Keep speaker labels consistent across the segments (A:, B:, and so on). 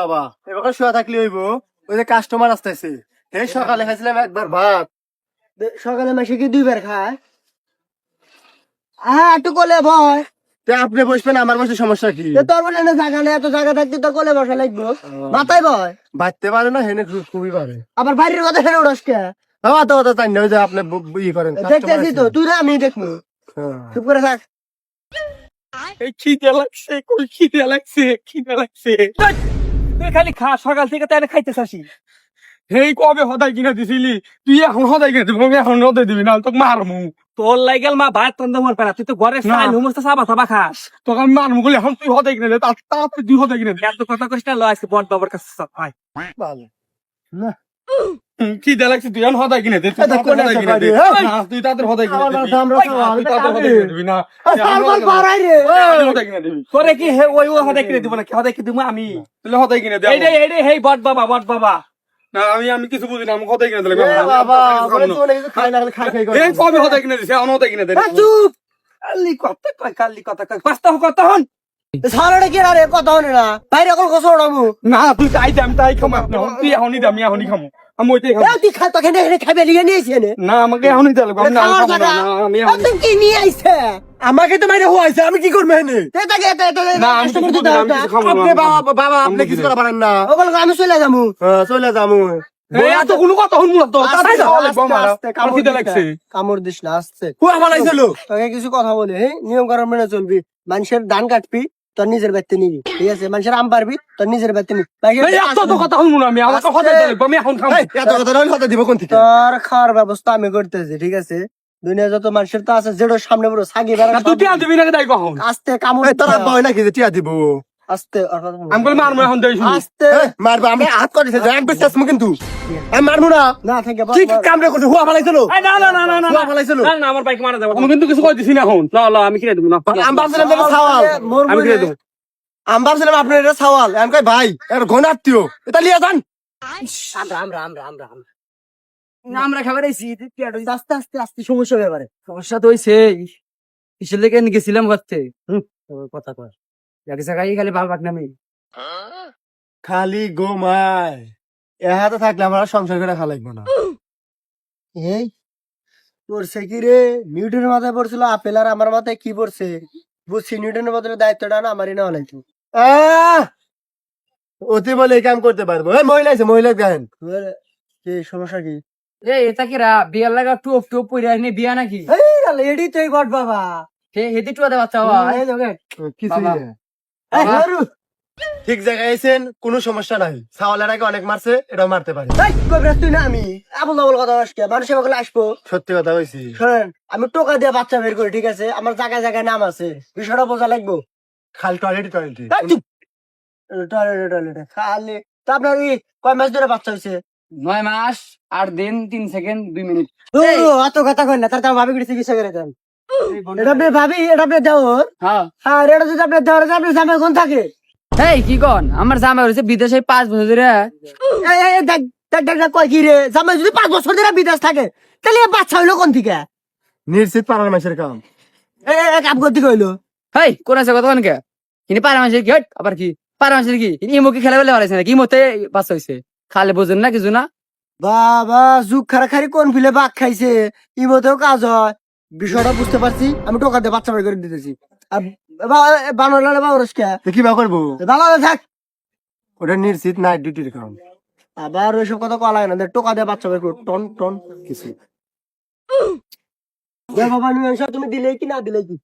A: বাবা। এবার শুয়া থাকলে হইব? ওই যে কাস্টমার আসতেছে। এই সকালে খাইছিলাম একবার ভাত।
B: সকালে মাসে কি দুইবার খায়? হ্যাঁ একটু কোলে ভয়
A: তে আপনি বসবেন আমার বসে সমস্যা কি?
B: তোর বলে না জায়গা নেই এত জায়গা থাকতে তো কোলে বসা লাগবো। মাথায় ভয়
A: বাঁচতে পারে না হেনে খুবই পারে।
B: আবার বাইরের কথা ফেলে উড়স কে?
A: বাবা তো কথা তাই না ওই যে আপনি ই করেন
B: দেখতেছি তো তুই আমি দেখব।
A: হ্যাঁ।
B: চুপ করে থাক।
C: খিদে লাগছে কই খিদে লাগছে খিদে লাগছে। তুই খালি খা সকাল থেকে তাই খাইতে চাসি হেই কবে হদাই কিনে দিছিলি? তুই এখন হদাই কিনে দিবি এখন হদাই দিবি না তোকে মারমু। তোর লাগাল মা ভাত তন্দ মর পারা তুই তো ঘরে সাইল হুমস্তা সাবা সাবা খাস। তোকে আমি মারমু বলে এখন তুই হদাই কিনে দে তার তুই হদাই কিনে দে। এত কথা না লয় আজকে বট বাবার কাছে সব ভাই
A: ভালো
C: খিদে লাগছে? তুই হদাই কিনে দে তুই হদাই কিনে দে? না, তুই তাদের হদাই কিনে
A: আমার দাম রাখো, আমি
C: তুই তাদের হদাই
A: দিই।
C: কিনে দিবি না।
B: সালমান পাড়াই রে!
C: হদাই কিনে দিবি। তোরে কি হে ওই ও হদাই কিনে দিব না হদাই কিনে দিব আমি?
A: তাহলে হতাই কিনে
C: এই রে এই রে হেই বট বাবা বট বাবা! না আমি আমি কিছু বুঝি না আমি হদাই কিনে দিলে
A: এ বাবা বলে অনেক কিছু খাই খালি খাই খাই করে
C: এই কবে হদাই কিনে দিছে? এখন হদাই কিনে দে।
B: চুপ!
C: কালি কথা কয় কালি কথা কয়। পাঁচটা কথা হন।
B: সারাটা কি রে কথা হনে না? বাইরে কল কসো নামু
C: না তুই তাই দে আমি তাই খামো তুই এখনই দে আমি এখনই খামো। আমি ওইটাই খাব।
B: এ তুই খা তোকে এখানে খাবে লিয়ে নিয়েছি এনে।
C: না আমাকে এখনই আমি আমি খাব না, না, আমি এখনই-
B: একদম কি নিয়ে আইছে
A: আমাকে তো মাইরে আমি কি করব এনে?
B: তে
C: না আমি
A: আপনি বাবা বাবা আপনি কিছু করা পারেন না।
B: ওগুলো আমি চলে যাব।
A: হ্যাঁ, চলে যাব।
C: না। কোনো কথা তো
B: কামড় দিস না আসছে।
A: বানাইছিল
B: তোকে কিছু কথা বলে হ্যাঁ? নিয়ম কারণ মেনে চলবি। মানুষের ধান কাটবি তোর নিজের ব্যক্তি নিবি ঠিক আছে? মানুষের আম পারবি তোর নিজের ব্যক্তি নিবি। তোর খাওয়ার ব্যবস্থা আমি করতেছি ঠিক আছে? দুনিয়া যত মানুষের তো আছে যেটা সামনে বড় সাগি বেড়া আস্তে কামড়
A: তোর আব্বা হয় নাকি যে টিয়া দিব?
B: আস্তে ওর কথা
C: আমি বলে মারমু এখন দেই
B: আস্তে।
A: মারবো আমি হাত করে দিছে এক বেশ চাসমু কিন্তু। আমি মারবো না।
B: না থেকে
A: কি কি কাম রে করছে? হুয়া বানাইছিল
C: না না না না না
A: হুয়া বানাইছিল
C: না না আমার বাইক মারা যাবে। আমি কিন্তু কিছু কই দিছি না এখন। না না আমি কিনে দেব না
A: আমি ভাবছিলাম এটা সাওয়াল।
C: আমি কিনে দেব।
A: আমি ভাবছিলাম আপনার এটা সাওয়াল। আমি কই ভাই এর ঘন আত্মীয়? এটা লিয়ে যান।
B: আমরা আমরা আমরা আমরা আমরা আমরা খাবার আইছি আস্তে আস্তে আস্তে সমস্যা ব্যাপারে
D: সমস্যা তো হইছে কিসের লেগে গেছিলাম করতে
B: কথা কর
D: এক জায়গায় খালি ভালো পাক নামি
A: খালি গোমায় এ হাতে থাকলে আমরা সংসার করে খালাইবো না।
B: এই পড়ছে কি রে? নিউটনের মাথায় পড়ছিল আপেল আর আমার মাথায় কি পড়ছে? বুঝছি নিউটনের বদলে দায়িত্বটা না আমারই না
A: বলে এই কাম করতে পারব। এই মহিলা আছে মহিলা গান
B: কি সমস্যা কি?
D: এ এটা কি রা? বিয়ার লাগা টুপ টুপ পইরা নি বিয়া নাকি?
B: এই এডি তুই গড বাবা।
D: হে হেদি টুয়া দে বাচ্চা বাবা।
A: ঠিক জায়গায় আইছেন কোনো সমস্যা নাই। সাওয়ালের আগে অনেক মারছে এটা মারতে পারে।
B: তুই না আমি? আবল আবল কথা আজকে মানুষের বগলে আসব।
A: সত্যি কথা কইছি।
B: শোনেন আমি টোকা দিয়ে বাচ্চা বের করি ঠিক আছে? আমার জায়গায় জায়গায় নাম আছে। বিষয়টা বোঝা লাগবো।
A: খালি টয়লেট টয়লেট।
B: টয়লেটে টয়লেটে। খালি। তা আপনার এই কয় মাস ধরে বাচ্চা হয়েছে
D: নয় মাস আট দিন তিন সেকেন্ড দুই মিনিট।
B: অত কথা কই না তার তার ভাবি করে চিকিৎসা করে দেন? এটা আপনি ভাবি এটা আপনি দেওর।
D: হ্যাঁ।
B: আর এটা যদি আপনি দেওয়ার আপনি জামাই কোন থাকে?
D: এই কি কন? আমার জামাই হয়েছে বিদেশে পাঁচ বছর ধরে।
B: এই, এই, এই, দেখ দেখ দেখ দেখ, কয় কি রে? জামাই যদি পাঁচ বছর ধরে বিদেশ থাকে তাহলে এ বাচ্চা হইল কোন থেকে?
A: নিশ্চিত পাড়ার মাসের কাম।
B: এই, এই, এই, কাম করতে হইল।
D: হেই কোন আছে কথা কে? ইনি পারা মাসের কি আবার কি? পারা মাসের কি? ইনি ইমুকে খেলা বেলা হারাইছে না কি মতে বাচ্চা খালে বোঝেন না কিছু না?
B: বাবা যুগ খারা খারি কোন ফিলে বাঘ খাইছে? ইমতেও কাজ হয়। বিষয়টা বুঝতে পারছি আমি টোকা দিয়ে বাচ্চা বের করে দিতেছি। আর
A: কি? বা করব?
B: দালালে থাক।
A: ওটা নিশ্চিত নাইট ডিউটির কারণ।
B: আবার ওইসব কথা কলা না টোকা দিয়ে বাচ্চা বের করো টন টন।
A: কিছু।
B: দেখো বানু তুমি দিলে কি না দিলে কি?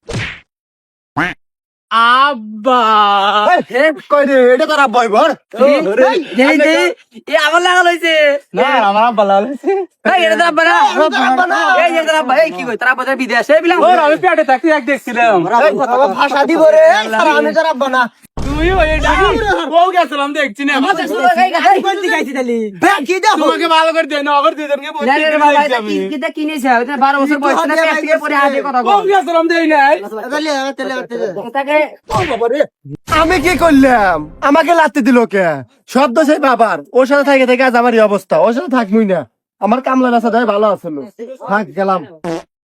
D: আব্বা।
A: এই, কই রে এটা তোর বর
D: এ আমার লাগাল হইছে
A: না আমার আব্বা লাল হইছে।
D: এই এটা তো আব্বা না? এই যে তোর আব্বা। এই কি কই তোর আব্বা তো বিদেশে? বিলাম।
C: ওর আমি পেটে থাকতে এক দেখছিলাম।
B: ভাষা দিব রে। আমি তোর আব্বা না।
C: তুই ওই বউ গেছিলাম দেখছি না।
B: এই, কোন দিকে আইছি তালি? বে, কি দেখো?
C: তোমাকে ভালো করে দেয় না দুজনকে বলছি
D: না রে বাবা এটা কি কিটা কিনেছে? ওটা 12 বছর বয়স না পেট পরে হাতে কথা
C: বউ গেছিলাম দেই নাই।
B: তালি, তালি, তালি।
D: এটাকে
A: আমি কি করলাম? আমাকে লাত্তি দিল কে? শব্দ সেই বাবার। ওর সাথে থাকে থেকে আজ আমার অবস্থা। ওর সাথে থাকবই না। আমার কামলা রাস্তা ভালো আছে থাক গেলাম।